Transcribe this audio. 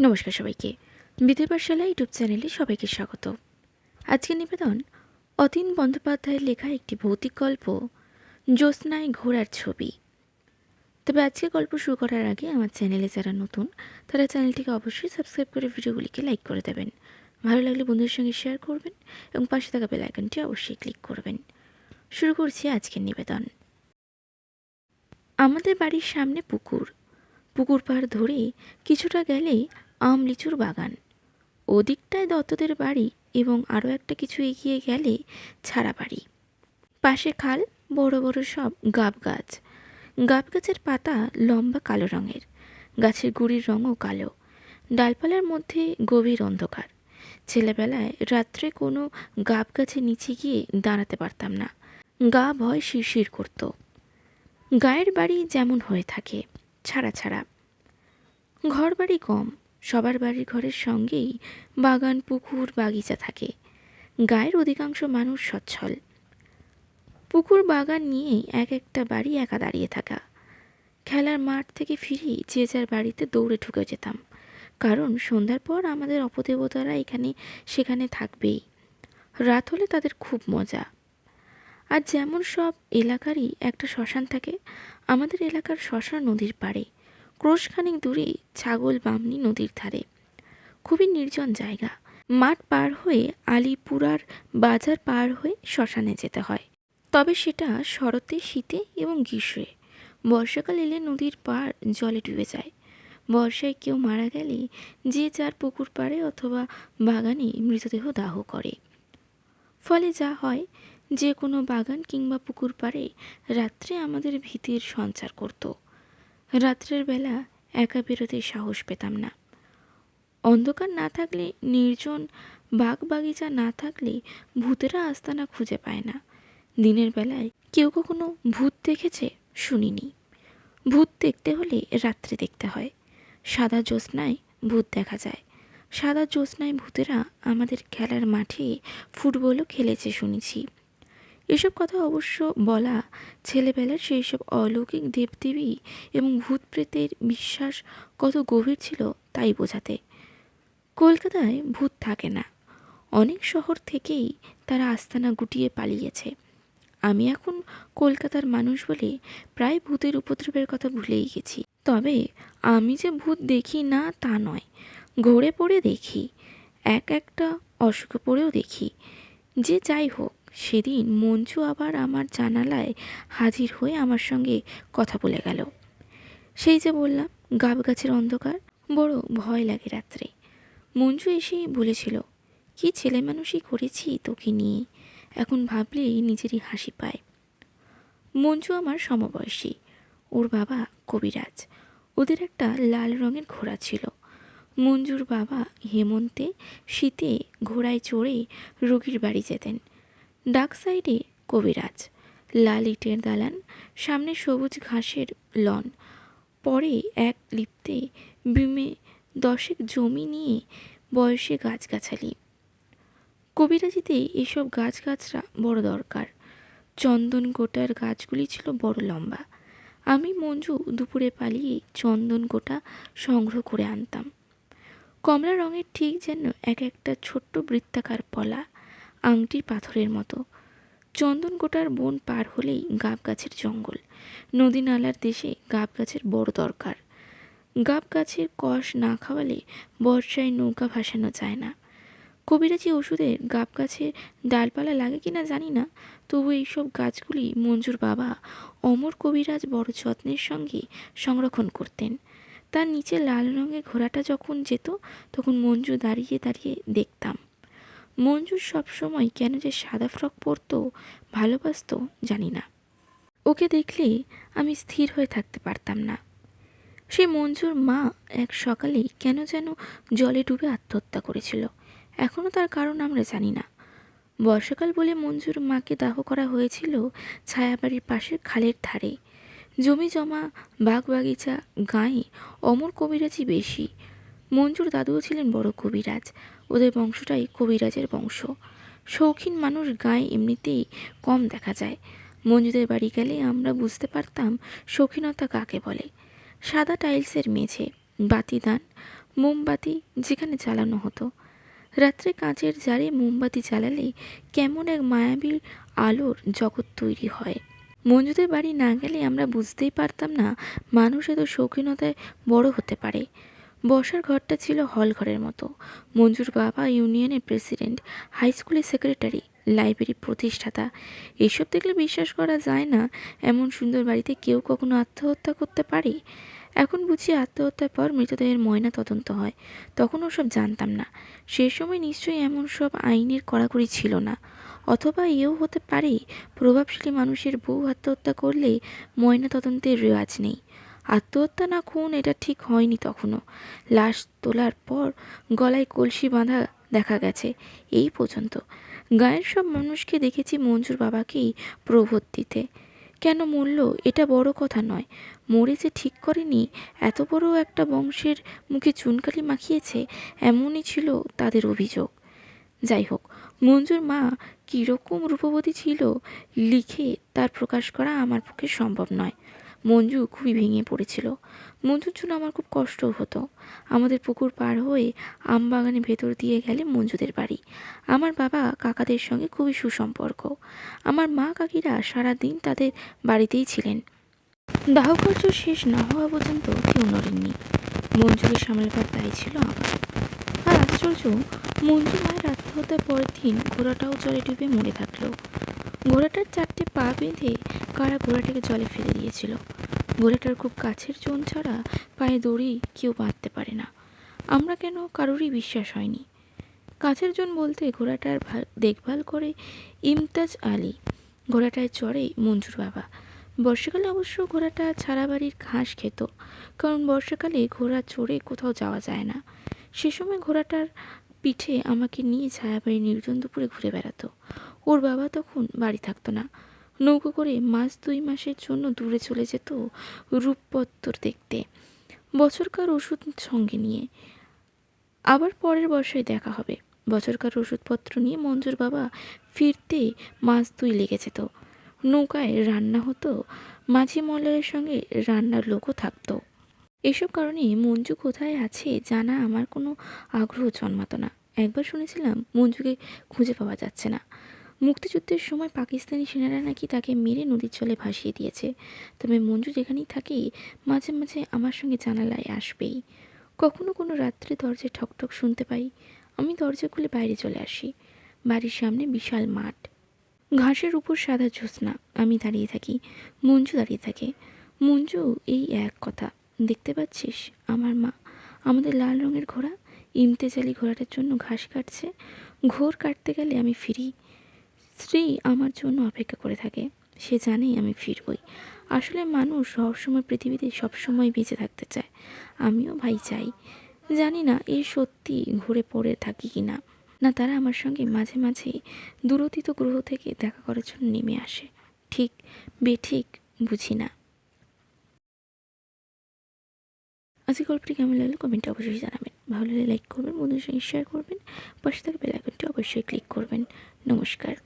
নমস্কার সবাইকে। বিদ্যুৎ পাঠশালা ইউটিউব চ্যানেলে সবাইকে স্বাগত। আজকের নিবেদন, অতীন বন্দ্যোপাধ্যায়ের লেখা একটি ভৌতিক গল্প, জ্যোৎস্নায় ঘোড়ার ছবি। তবে আজকে গল্প শুরু করার আগে আমার চ্যানেলে যারা নতুন, তারা চ্যানেলটিকে অবশ্যই সাবস্ক্রাইব করে ভিডিওগুলিকে লাইক করে দেবেন। ভালো লাগলে বন্ধুদের সঙ্গে শেয়ার করবেন এবং পাশে থাকা বেল আইকনটি অবশ্যই ক্লিক করবেন। শুরু করছি আজকের নিবেদন। আমাদের বাড়ির সামনে পুকুর। পুকুর পাড় ধরে কিছুটা গেলেই আম লিচুর বাগান। ওদিকটায় দত্তদের বাড়ি এবং আরও একটা কিছু এগিয়ে গেলে ছাড়া বাড়ি। পাশে খাল, বড় বড় সব গাব গাছ গাব গাছের পাতা লম্বা কালো রঙের। গাছের গুড়ির রঙও কালো। ডালপালার মধ্যে গভীর অন্ধকার। ছেলেবেলায় রাত্রে কোনো গাব গাছের নিচে গিয়ে দাঁড়াতে পারতাম না। গা ভয় শিরশির করত। গায়ের বাড়ি যেমন হয়ে থাকে, ছাড়া ছাড়া। ঘর বাড়ি কম। সবার বাড়ির ঘরের সঙ্গেই বাগান, পুকুর, বাগিচা থাকে। গায়ের অধিকাংশ মানুষ সচ্ছল। পুকুর, বাগান নিয়েই এক একটা বাড়ি একা দাঁড়িয়ে থাকা। খেলার মাঠ থেকে ফিরেই যে যার বাড়িতে দৌড়ে ঢুকে যেতাম। কারণ সন্ধ্যার পর আমাদের অপদেবতারা এখানে, সেখানে থাকবেই। রাত হলে তাদের খুব মজা। আর যেমন সব এলাকারই একটা শ্মশান থাকে, আমাদের এলাকার শ্মশান নদীর পাড়ে। ক্রোশখানিক দূরে ছাগল বামনি নদীর ধারে। খুবই নির্জন জায়গা। মাঠ পার হয়ে আলিপুরার বাজার পার হয়ে শ্মশানে যেতে হয়। তবে সেটা শরতে শীতে এবং গ্রীষ্মে। বর্ষাকাল এলে নদীর পাড় জলে ডুবে যায়। বর্ষায় কেউ মারা গেলে যে যার পুকুর পাড়ে অথবা বাগানে মৃতদেহ দাহ করে। ফলে যা হয়, যে কোনো বাগান কিংবা পুকুর পাড়ে রাত্রে আমাদের ভীতির সঞ্চার করতো। রাত্রের বেলা একা বেরোতে সাহস পেতাম না। অন্ধকার না থাকলে, নির্জন বাগ বাগিচা না থাকলে ভূতেরা আস্তানা খুঁজে পায় না। দিনের বেলায় কেউ কখনো ভূত দেখেছে শুনিনি। ভূত দেখতে হলে রাত্রে দেখতে হয়। সাদা জ্যোৎস্নায় ভূত দেখা যায়। সাদা জ্যোৎস্নায় ভূতেরা আমাদের খেলার মাঠে ফুটবলও খেলেছে শুনেছি। এসব কথা অবশ্য বলা ছেলেবেলার সেই সব অলৌকিক দেবদেবী এবং ভূত প্রেতের বিশ্বাস কত গভীর ছিল তাই বোঝাতে। কলকাতায় ভূত থাকে না। অনেক শহর থেকেই তারা আস্তানা গুটিয়ে পালিয়েছে। আমি এখন কলকাতার মানুষ বলে প্রায় ভূতের উপদ্রবের কথা ভুলেই গেছি। তবে আমি যে ভূত দেখি না তা নয়। ঘোরে পড়ে দেখি, এক একটা অসুখে পড়েও দেখি। যে যাই হোক সেদিন মঞ্জু আবার আমার জানালায় হাজির হয়ে আমার সঙ্গে কথা বলে গেল। সেই যে বললাম গাব গাছের অন্ধকার, বড় ভয় লাগে রাত্রে। মঞ্জু এসেই বলেছিল, কি ছেলে মানুষই করেছি তোকে নিয়ে? এখন ভাবলেই নিজেরই হাসি পায়। মঞ্জু আমার সমবয়সী। ওর বাবা কবিরাজ। ওদের একটা লাল রঙের ঘোড়া ছিল। মঞ্জুর বাবা হেমন্তে শীতে ঘোড়ায় চড়ে রোগীর বাড়ি যেতেন। ডাক সাইডে কবিরাজ, লাল ইটের দালান, সামনে সবুজ ঘাসের লন। পরে এক লিপ্তে বিমে দশেক জমি নিয়ে বয়সে গাছগাছালি। কবিরাজিতে এসব গাছগাছরা বড় দরকার। চন্দন গোটার গাছগুলি ছিল বড় লম্বা। আমি মঞ্জু দুপুরে পালিয়ে চন্দন গোটা সংগ্রহ করে আনতাম। কমলা রঙের ঠিক যেন এক একটা ছোট্ট বৃত্তাকার পলা। আংটির পাথরের মতো। চন্দন গোটার বন পার হলেই গাব গাছের জঙ্গল। নদী নালার দেশে গাব গাছের বড় দরকার। গাব গাছের কষ না খাওয়ালে বর্ষায় নৌকা ভাসানো যায় না। কবিরাজি ওষুধের গাব গাছের ডালপালা লাগে কিনা জানি না, তবু এইসব গাছগুলি মঞ্জুর বাবা অমর কবিরাজ বড় যত্নের সঙ্গে সংরক্ষণ করতেন। তার নিচে লাল রঙের ঘোড়াটা যখন যেত, তখন মঞ্জু দাঁড়িয়ে দাঁড়িয়ে দেখতাম। মঞ্জুর সবসময় কেন যে সাদা ফ্রক পরতো, ভালোবাসতো, জানি না। ওকে দেখলে আমি স্থির হয়ে থাকতে পারতাম না। সে মঞ্জুর মা এক সকালেই কেন যেন জলে ডুবে আত্মহত্যা করেছিল এখনও তার কারণ আমরা জানি না। বর্ষাকাল বলে মঞ্জুর মাকে দাহ করা হয়েছিল ছায়াবাড়ির পাশের খালের ধারে। জমি জমা বাগ বাগিচা গায়ে অমর কবিরাজি বেশি। মঞ্জুর দাদুও ছিলেন বড় কবিরাজ ওদের বংশটাই কবিরাজের বংশ। শৌখিন মানুষ গায়ে এমনিতেই কম দেখা যায়। মঞ্জুদের বাড়ি গেলে আমরা বুঝতে পারতাম শৌখিনতা কাকে বলে। সাদা টাইলসের মেঝে বাতিদান মোমবাতি যেখানে জ্বালানো হতো। রাত্রে কাঁচের জারে মোমবাতি জ্বালালে কেমন এক মায়াবীর আলোর জগৎ তৈরি হয়। মঞ্জুদের বাড়ি না গেলে আমরা বুঝতেই পারতাম না মানুষ এত শৌখিনতায় বড় হতে পারে। বসার ঘরটা ছিল হল ঘরের মতো। মঞ্জুর বাবা ইউনিয়নের প্রেসিডেন্ট, হাই স্কুলের সেক্রেটারি, লাইব্রেরি প্রতিষ্ঠাতা। এসব দেখলে বিশ্বাস করা যায় না, এমন সুন্দর বাড়িতে কেউ কখনো আত্মহত্যা করতে পারে? এখন বুঝি আত্মহত্যার পর মৃতদেহের ময়না তদন্ত হয়, তখন ওসব জানতাম না। সে সময় নিশ্চয়ই এমন সব আইনের কড়াকড়ি ছিল না। অথবা এও হতে পারে, প্রভাবশালী মানুষের বউ আত্মহত্যা করলে ময়না তদন্তের রেওয়াজ নেই। আত্মহত্যা না খুন, এটা ঠিক হয়নি তখনও লাশ তোলার পর গলায় কলসি বাঁধা দেখা গেছে এই পর্যন্ত। গায়ের সব মানুষকে দেখেছি মঞ্জুর বাবাকেই প্রবোধ দিতে। কেন মরল, এটা বড় কথা নয়। মরে যে ঠিক করেনি, এত বড় একটা বংশের মুখে চুনকালি মাখিয়েছে, এমনই ছিল তাদের অভিযোগ। যাই হোক, মঞ্জুর মা কীরকম রূপবতী ছিল, লিখে তার প্রকাশ করা আমার পক্ষে সম্ভব নয়। মঞ্জু খুবই ভেঙে পড়েছিল। মঞ্জুর জন্য আমার খুব কষ্টও হতো। আমাদের পুকুর পার হয়ে আমবাগানের ভেতর দিয়ে গেলে মঞ্জুদের বাড়ি। আমার বাবা কাকাদের সঙ্গে খুবই সুসম্পর্ক। আমার মা কাকিরা সারাদিন তাদের বাড়িতেই ছিলেন। দাহকার্য শেষ না হওয়া পর্যন্ত কেউ নড়েননি। মঞ্জুকে সামলাবার দায় ছিল আমার। আর আশ্চর্য, মঞ্জু মায়ের আত্মহত্যার পরের দিন ঘোড়াটাও জলে ডুবে মরে থাকল। ঘোড়াটার চারটে পা বেঁধে কারা ঘোড়াটাকে জলে ফেলে দিয়েছিল? ঘোড়াটার খুব কাছের জন ছাড়া পায়ে দড়ি কেউ বাঁধতে পারে না। আমরা কেন কারোরই বিশ্বাস হয়নি? কাছের জন বলতে ঘোড়াটার দেখভাল করে ইমতাজ আলী ঘোড়াটায় চড়ে মঞ্জুর বাবা। বর্ষাকালে অবশ্য ঘোড়াটা ছাড়া বাড়ির ঘাস খেত, কারণ বর্ষাকালে ঘোড়া চড়ে কোথাও যাওয়া যায় না। সে সময় ঘোড়াটার পিঠে আমাকে নিয়ে ছায়াবাড়ি নির্জন দুপুরে ঘুরে বেড়াতো। ওর বাবা তখন বাড়ি থাকতো না। নৌকো করে মাস দুই মাসের জন্য দূরে চলে যেত রূপপত্তর দেখতে। বছরকার ওষুধ সঙ্গে নিয়ে। আবার পরের বর্ষায় দেখা হবে। বছরকার ওষুধপত্র নিয়ে মঞ্জুর বাবা ফিরতে মাস দুই লেগে যেত। নৌকায় রান্না হতো, মাঝি মল্লারের সঙ্গে রান্নার লোকও থাকতো। এসব কারণে মঞ্জু কোথায় আছে জানা আমার কোনো আগ্রহ জন্মাতো না। একবার শুনেছিলাম মঞ্জুকে খুঁজে পাওয়া যাচ্ছে না। মুক্তিযুদ্ধের সময় পাকিস্তানি সেনারা নাকি তাকে মেরে নদীর জলে ভাসিয়ে দিয়েছে। তবে মঞ্জু যেখানেই থাকে, মাঝে মাঝে আমার সঙ্গে জানালায় আসবেই। কখনো কোনো রাত্রে দরজায় ঠকঠক শুনতে পাই। আমি দরজা খুলে বাইরে চলে আসি। বাড়ির সামনে বিশাল মাঠ। ঘাসের উপর সাদা জ্যোৎস্না। আমি দাঁড়িয়ে থাকি। মঞ্জু দাঁড়িয়ে থাকে। মঞ্জু, এই এক কথা। দেখতে পাচ্ছিস? আমার মা। আমাদের লাল রঙের ঘোড়া। ইমতেজালি ঘোড়াটার জন্য ঘাস কাটছে। ঘোর কাটতে গেলে আমি ফিরি। স্ত্রী আমার জন্য অপেক্ষা করে থাকে। সে জানেই আমি ফিরবই। আসলে মানুষ সবসময় পৃথিবীতে সবসময় বেঁচে থাকতে চায়। আমিও ভাই চাই। জানি না এ সত্যি ঘুরে পড়ে থাকি কি না। না, তারা আমার সঙ্গে মাঝে মাঝে দূরতীত গ্রহ থেকে দেখা করার জন্য নেমে আসে। ঠিক, বেঠিক বুঝি না। আজকে গল্পটি কেমন লাগল কমেন্টে অবশ্যই জানাবেন। ভালো লাগলে লাইক করবেন, বন্ধুদের সঙ্গে শেয়ার করবেন। পাশে থাকা বেল অবশ্যই ক্লিক করবেন। নমস্কার।